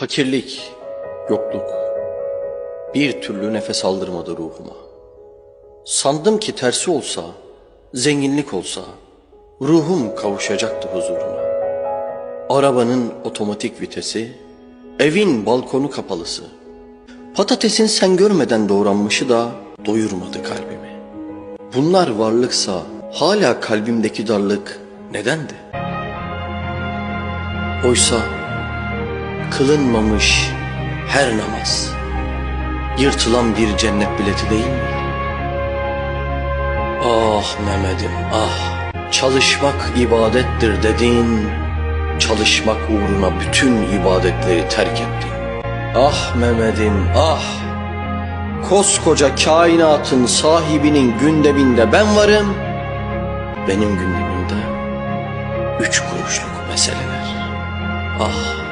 Fakirlik, yokluk bir türlü nefes aldırmadı ruhuma. Sandım ki tersi olsa, zenginlik olsa ruhum kavuşacaktı huzuruna. Arabanın otomatik vitesi, evin balkonu kapalısı. Patatesin sen görmeden doğranmışı da doyurmadı kalbimi. Bunlar varlıksa hala kalbimdeki darlık nedendi? Oysa kılınmamış her namaz yırtılan bir cennet bileti değil mi? Ah Mehmet'im ah çalışmak ibadettir dedin çalışmak uğruna bütün ibadetleri terk ettin. Ah Mehmet'im ah koskoca kainatın sahibinin gündeminde ben varım benim gündemimde üç kuruşluk meseleler. Ah